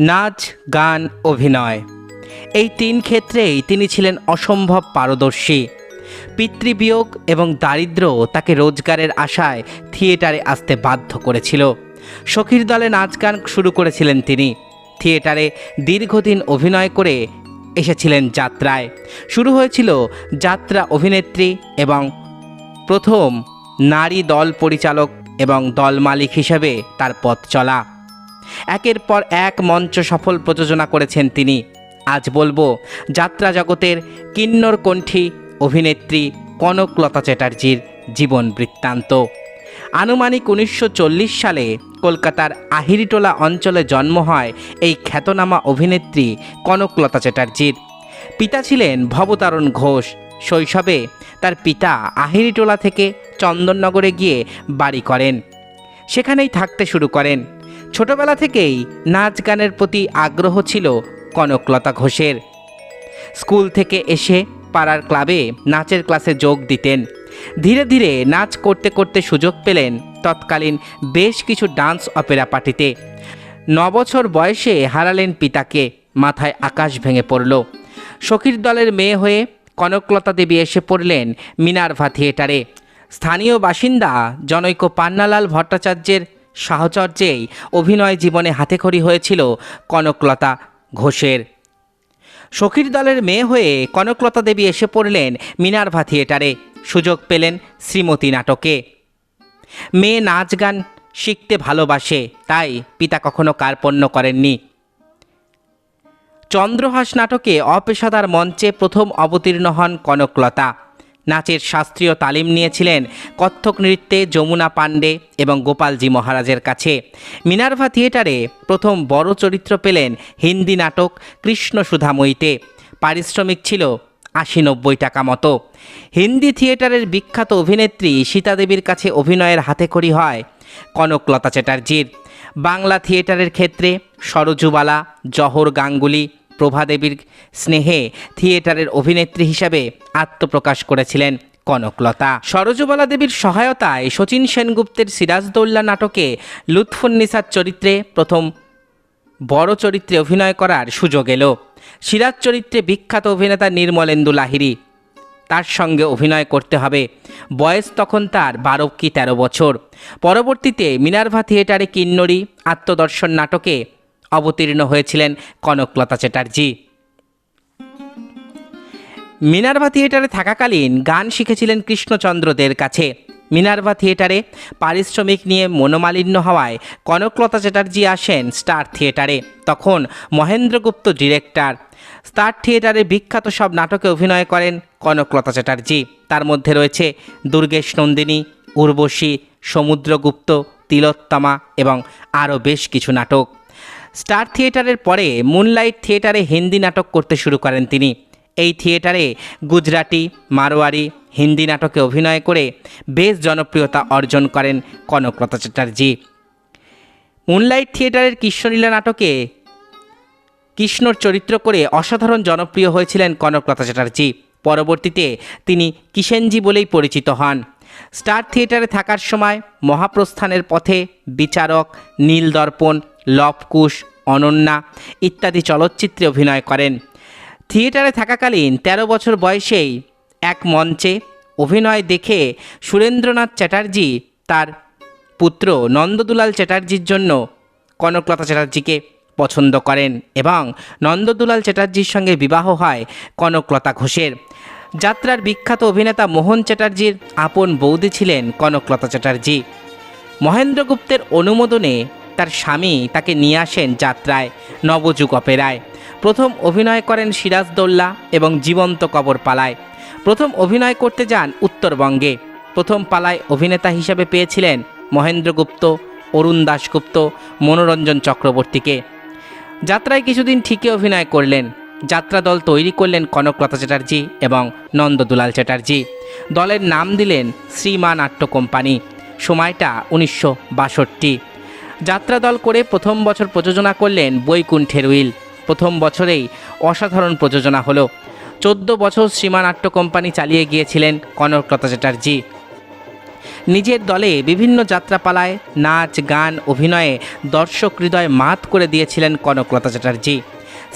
নাচ, গান, অভিনয়। এই তিন ক্ষেত্রেই তিনি ছিলেন অসম্ভব পারদর্শী। পিতৃবিয়োগ এবং দারিদ্র্য তাকে রোজগারের আশায় থিয়েটারে আসতে বাধ্য করেছিল। সখীর দলে নাচ, গান শুরু করেছিলেন তিনি। থিয়েটারে দীর্ঘদিন অভিনয় করে এসেছিলেন যাত্রায়। শুরু হয়েছিল যাত্রা অভিনেত্রী এবং প্রথম নারী দল পরিচালক এবং দল মালিক হিসেবে তার পথ চলা। একের পর এক মঞ্চ সফল প্রযোজনা করেছেন তিনি। আজ বলব, যাত্রা জগতের কিন্নর কণ্ঠী অভিনেত্রী কনকলতা চ্যাটার্জির জীবন বৃত্তান্ত। আনুমানিক উনিশশো চল্লিশ সালে কলকাতার আহিরিটোলা অঞ্চলে জন্ম হয় এই খ্যাতনামা অভিনেত্রী কনকলতা চ্যাটার্জির। পিতা ছিলেন ভবতারণ ঘোষ। শৈশবে তার পিতা আহিরিটোলা থেকে চন্দননগরে গিয়ে বাড়ি করেন। সেখানেই থাকতে শুরু করেন। ছোটবেলা থেকেই নাচ গানের প্রতি আগ্রহ ছিল কনকলতা ঘোষের। স্কুল থেকে এসে পাড়ার ক্লাবে নাচের ক্লাসে যোগ দিতেন। ধীরে ধীরে নাচ করতে করতে সুযোগ পেলেন তৎকালীন বেশ কিছু ডান্স অপেরা পার্টিতে। বছর বয়সে হারালেন পিতাকে, মাথায় আকাশ ভেঙে পড়ল। সখীর দলের মেয়ে হয়ে কনকলতা দেবী এসে পড়লেন মিনারভা থিয়েটারে। স্থানীয় বাসিন্দা জনৈক পান্নালাল ভট্টাচার্যের সাহচর্যেই অভিনয় জীবনে হাতেখড়ি হয়েছিল কনকলতা ঘোষের। সখীর দলের মেয়ে হয়ে কনকলতা দেবী এসে পড়লেন মিনারভা থিয়েটারে। সুযোগ পেলেন শ্রীমতী নাটকে। মেয়ে নাচ গান শিখতে ভালোবাসে, তাই পিতা কখনো কার্পণ্য করেননি। চন্দ্রহাস নাটকে অপেশাদার মঞ্চে প্রথম অবতীর্ণ হন কনকলতা। নাচের শাস্ত্রীয় তালিম নিয়েছিলেন কত্থক নৃত্যে যমুনা পাণ্ডে এবং গোপালজি মহারাজের কাছে। মিনার্ভা থিয়েটারে প্রথম বড় চরিত্র পেলেন হিন্দি নাটক কৃষ্ণ সুধাময়ীতে। পারিশ্রমিক ছিল আশি নব্বই টাকা মতো। হিন্দি থিয়েটারের বিখ্যাত অভিনেত্রী সীতাদেবীর কাছে অভিনয়ের হাতেখড়ি হয় কনকলতা চ্যাটার্জির। বাংলা থিয়েটারের ক্ষেত্রে সরজুবালা জহর গাঙ্গুলি প্রভাদেবীর স্নেহে থিয়েটারের অভিনেত্রী হিসাবে আত্মপ্রকাশ করেছিলেন কনকলতা। সরজবালা দেবীর সহায়তায় শচীন সেনগুপ্তের সিরাজদৌল্লা নাটকে লুৎফুন্নিসার চরিত্রে প্রথম বড় চরিত্রে অভিনয় করার সুযোগ এলো। সিরাজ চরিত্রে বিখ্যাত অভিনেতা নির্মলেন্দু লাহিরি তার সঙ্গে অভিনয় করতে হবে। বয়স তখন তার বারো কি তেরো বছর। পরবর্তীতে মিনার্ভা থিয়েটারে কিন্নরী আত্মদর্শন নাটকে অবতীর্ণ হয়েছিলেন কনকলতা চ্যাটার্জি। মিনার্ভা থিয়েটারে থাকাকালীন গান শিখেছিলেন কৃষ্ণচন্দ্রদের কাছে। মিনার্ভা থিয়েটারে পারিশ্রমিক নিয়ে মনোমালিন্য হওয়ায় কনকলতা চ্যাটার্জি আসেন স্টার থিয়েটারে। তখন মহেন্দ্রগুপ্ত ডিরেক্টর। স্টার থিয়েটারে বিখ্যাত সব নাটকে অভিনয় করেন কনকলতা চ্যাটার্জি। তার মধ্যে রয়েছে দুর্গেশ নন্দিনী, উর্বশী, সমুদ্রগুপ্ত, তিলোত্তমা এবং আরও বেশ কিছু নাটক। স্টার থিয়েটারের পরে মুনলাইট থিয়েটারে হিন্দি নাটক করতে শুরু করেন তিনি। এই থিয়েটারে গুজরাটি, মারোয়ারি, হিন্দি নাটকে অভিনয় করে বেশ জনপ্রিয়তা অর্জন করেন কনকলতা চ্যাটার্জি। মুনলাইট থিয়েটারের কৃষ্ণলীলা নাটকে কৃষ্ণর চরিত্র করে অসাধারণ জনপ্রিয় হয়েছিলেন কনকলতা চ্যাটার্জি। পরবর্তীতে তিনি কিষেনজি বলেই পরিচিত হন। স্টার থিয়েটারে থাকার সময় মহাপ্রস্থানের পথে বিচারক নীলদর্পণ লবকুশ, অনন্যা ইত্যাদি চলচ্চিত্রে অভিনয় করেন। থিয়েটারে থাকাকালীন ১৩ বছর বয়সেই এক মঞ্চে অভিনয় দেখে সুরেন্দ্রনাথ চ্যাটার্জি তার পুত্র নন্দদুলাল চ্যাটার্জির জন্য কনকলতা চ্যাটার্জিকে পছন্দ করেন এবং নন্দদুলাল চ্যাটার্জির সঙ্গে বিবাহ হয় কনকলতা ঘোষের। যাত্রার বিখ্যাত অভিনেতা মোহন চ্যাটার্জির আপন বৌদি ছিলেন কনকলতা চ্যাটার্জি। মহেন্দ্রগুপ্তের অনুমোদনে তার স্বামী তাকে নিয়ে আসেন যাত্রায়, নবযুগ অপেরায়। প্রথম অভিনয় করেন সিরাজদৌল্লা এবং জীবন্ত কবর পালায়। প্রথম অভিনয় করতে যান উত্তরবঙ্গে। প্রথম পালায় অভিনেতা হিসেবে পেয়েছিলেন মহেন্দ্রগুপ্ত অরুণ দাশগুপ্ত, মনোরঞ্জন চক্রবর্তীকে। যাত্রায় কিছুদিন ঠিকই অভিনয় করলেন। যাত্রা দল তৈরি করলেন কনকলতা চ্যাটার্জি এবং নন্দদুলাল চ্যাটার্জি। দলের নাম দিলেন শ্রীমা নাট্য কোম্পানি। সময়টা উনিশশো বাষট্টি। যাত্রা দল করে প্রথম বছর প্রযোজনা করলেন বৈকুণ্ঠের উইল। প্রথম বছরেই অসাধারণ প্রযোজনা হলো। চোদ্দ বছর সীমা নাট্য কোম্পানি চালিয়ে গিয়েছিলেন কনকলতা চ্যাটার্জি। নিজের দলে বিভিন্ন যাত্রাপালায় নাচ, গান, অভিনয়ে দর্শক হৃদয় মাত করে দিয়েছিলেন কনকলতা চ্যাটার্জি।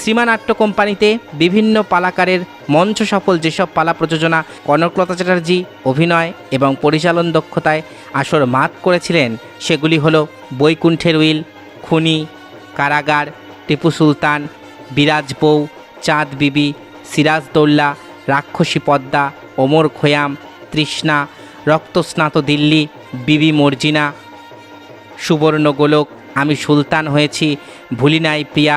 শ্রীমা নাট্য কোম্পানিতে বিভিন্ন পালাকারের মঞ্চ সফল যেসব পালা প্রযোজনা কনকলতা চ্যাটার্জি, অভিনয় এবং পরিচালন দক্ষতায় আসর মাত করেছিলেন, সেগুলি হলো বৈকুণ্ঠের উইল, খুনি, কারাগার, টিপু সুলতান, বিরাজ বউ, চাঁদ বিবি সিরাজদৌল্লা রাক্ষসী পদ্মা, ওমর খোয়াম, তৃষ্ণা, রক্তস্নাত দিল্লি, বিবি মর্জিনা, সুবর্ণ গোলক, আমি সুলতান হয়েছি, ভুলি নাই প্রিয়া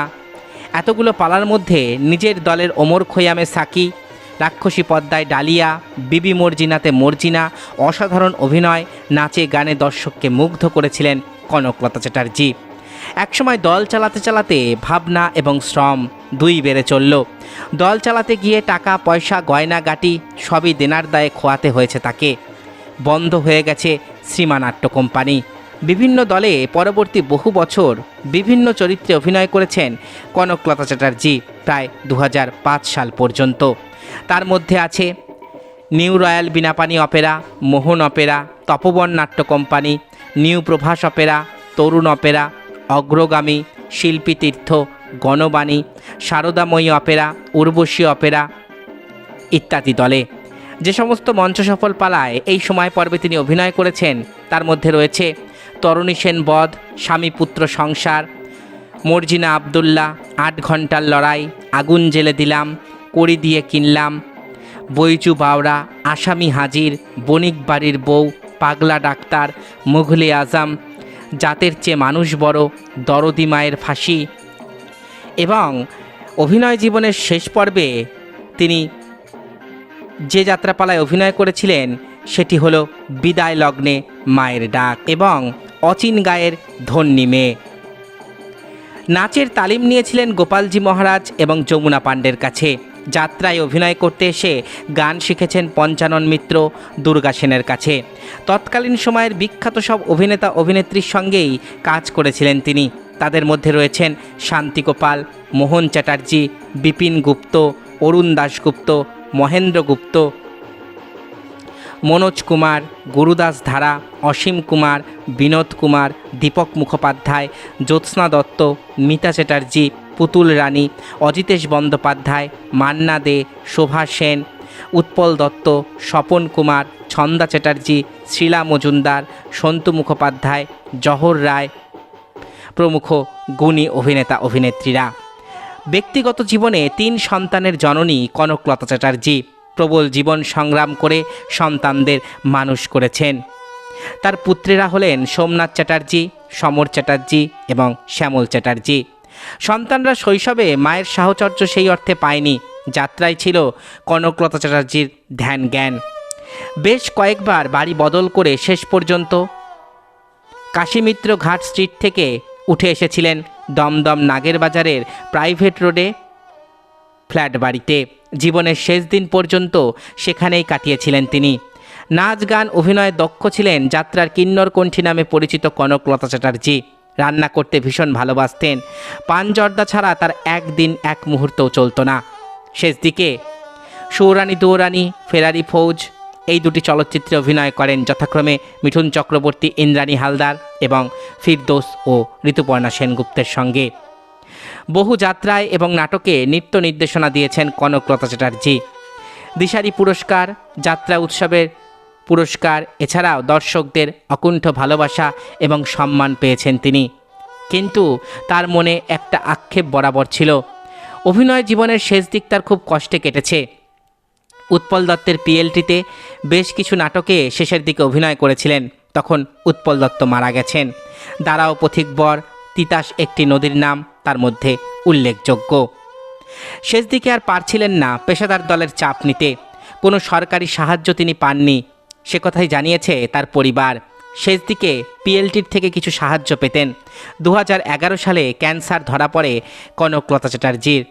এতগুলো পালার মধ্যে নিজের দলের ওমর খৈয়ামে সাকি, রাক্ষসী পদ্মায় ডালিয়া, বিবি মর্জিনাতে মর্জিনা, অসাধারণ অভিনয়, নাচে গানে দর্শককে মুগ্ধ করেছিলেন কনকলতা চ্যাটার্জি। একসময় দল চালাতে চালাতে ভাবনা এবং শ্রম দুই বেড়ে চলল। দল চালাতে গিয়ে টাকা, পয়সা, গয়না, গাটি সবই দেনার দায়ে খোয়াতে হয়েছে তাকে। বন্ধ হয়ে গেছে শ্রীমানাট্য কোম্পানি। বিভিন্ন দলে পরবর্তী বহু বছর বিভিন্ন চরিত্রে অভিনয় করেছেন কনকলতা চ্যাটার্জি, প্রায় দু হাজার পাঁচ সাল পর্যন্ত। তার মধ্যে আছে new royal Binapani opera, Mohan opera, Tapoban Natya company, new Prabhas opera, Tarun opera, Agragami, Shilpi Tirtha, Ganabani Saradamoyee opera, Urvashi opera ইত্যাদি দলে। যে সমস্ত মঞ্চ সফল পালায়, এই সময় পর্বে তিনি অভিনয় করেছেন। তার মধ্যে রয়েছে তরণী সেন বধ, স্বামী পুত্র সংসার, মর্জিনা আবদুল্লাহ, আট ঘণ্টার লড়াই, আগুন জেলে দিলাম, কড়ি দিয়ে কিনলাম বইচু বাওড়া আসামি হাজির, বণিক বাড়ির বউ, পাগলা ডাক্তার, মুঘলে আজম, জাতের চেয়ে মানুষ বড়, দরদি মায়ের ফাঁসি। এবং অভিনয় জীবনের শেষ পর্বে তিনি যে যাত্রাপালায় অভিনয় করেছিলেন সেটি হলো বিদায় লগ্নে মায়ের ডাক এবং অচিন গায়ের ধন্যী মেয়ে। নাচের তালিম নিয়েছিলেন গোপালজি মহারাজ এবং যমুনা পাণ্ডের কাছে। যাত্রায় অভিনয় করতে এসে গান শিখেছেন পঞ্চানন মিত্র, দুর্গা সেনের কাছে। তৎকালীন সময়ের বিখ্যাত সব অভিনেতা অভিনেত্রীর সঙ্গেই কাজ করেছিলেন তিনি। তাদের মধ্যে রয়েছেন শান্তি গোপাল, মোহন চ্যাটার্জি, বিপিন গুপ্ত, অরুণ দাশগুপ্ত, মহেন্দ্র গুপ্ত মনোজ কুমার, গুরুদাস ধারা, অসীম কুমার, বিনোদ কুমার, দীপক মুখোপাধ্যায়, জ্যোৎস্না দত্ত, মিতা চ্যাটার্জি, পুতুল রানী, অজিতেশ বন্দ্যোপাধ্যায়, মান্না দে, শোভা সেন, উৎপল দত্ত, স্বপন কুমার, ছন্দা চ্যাটার্জি, শ্রীলা মজুমদার, সন্তু মুখোপাধ্যায়, জহর রায় প্রমুখ গুণী অভিনেতা অভিনেত্রীরা। ব্যক্তিগত জীবনে তিন সন্তানের জননী কনকলতা চ্যাটার্জি। প্রবল জীবন সংগ্রাম করে সন্তানদের মানুষ করেছেন। তার পুত্রেরা হলেন সোমনাথ চ্যাটার্জি, সমর চ্যাটার্জি এবং শ্যামল চ্যাটার্জি। সন্তানরা শৈশবে মায়ের সাহচর্য সেই অর্থে পায়নি। যাত্রায় ছিল কনকলতা চ্যাটার্জির ধ্যান জ্ঞান বেশ কয়েকবার বাড়ি বদল করে শেষ পর্যন্ত কাশীমিত্র ঘাট স্ট্রিট থেকে উঠে এসেছিলেন দমদম নাগের বাজারের প্রাইভেট রোডে ফ্ল্যাট বাড়িতে। জীবনের শেষ দিন পর্যন্ত সেখানেই কাটিয়েছিলেন তিনি। নাচ, গান, অভিনয়ে দক্ষ ছিলেন যাত্রার কিন্নর কণ্ঠী নামে পরিচিত কনকলতা চ্যাটার্জি। রান্না করতে ভীষণ ভালোবাসতেন। পান জর্দা ছাড়া তার একদিন এক মুহূর্তও চলতো না। শেষ দিকে সৌরানী দৌরানী ফেরারি ফৌজ এই দুটি চলচ্চিত্রে অভিনয় করেন যথাক্রমে মিঠুন চক্রবর্তী, ইন্দ্রাণী হালদার এবং ফিরদোস ও ঋতুপর্ণা সেনগুপ্তের সঙ্গে। বহু যাত্রায় এবং নাটকে নৃত্য নির্দেশনা দিয়েছেন কনকলতা চ্যাটার্জি। দিশারি পুরস্কার, যাত্রা উৎসবের পুরস্কার, এছাড়াও দর্শকদের অকুণ্ঠ ভালোবাসা এবং সম্মান পেয়েছেন তিনি। কিন্তু তার মনে একটা আক্ষেপ বরাবর ছিল। অভিনয় জীবনের শেষ দিক তার খুব কষ্টে কেটেছে। উৎপল দত্তের পিএলটিতে বেশ কিছু নাটকে শেষের দিকে অভিনয় করেছিলেন। তখন উৎপল দত্ত মারা গেছেন। দাঁড়াও পথিক বর তিতাস একটি নদীর নাম, তার মধ্যে উল্লেখযোগ্য। শেষ দিকে আর পারছিলেন না পেশাদার দলের চাপ নিতে। কোনো সরকারি সাহায্য তিনি পাননি। সে কথাই জানিয়েছে তার পরিবার। শেষ দিকে পিএলটির থেকে কিছু সাহায্য পেতেন। দু হাজার এগারো সালে ক্যান্সার ধরা পড়ে কনকলতা চ্যাটার্জির।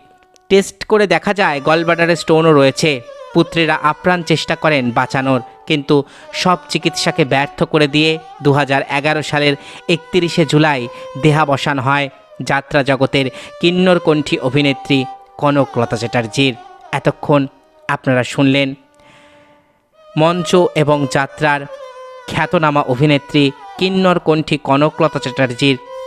টেস্ট করে দেখা যায় গলব্লাডারে স্টোনও রয়েছে। পুত্রেরা আপ্রাণ চেষ্টা করেন বাঁচানোর, কিন্তু সব চিকিৎসাকে ব্যর্থ করে দিয়ে দু হাজার এগারো সালের একত্রিশে জুলাই দেহাবসান হয় যাত্রা জগতের কিন্নরকণ্ঠী অভিনেত্রী কনকলতা চ্যাটার্জির। এতক্ষণ আপনারা শুনলেন মঞ্চ এবং যাত্রার খ্যাতনামা অভিনেত্রী কিন্নর কণ্ঠী কনকলতা চ্যাটার্জির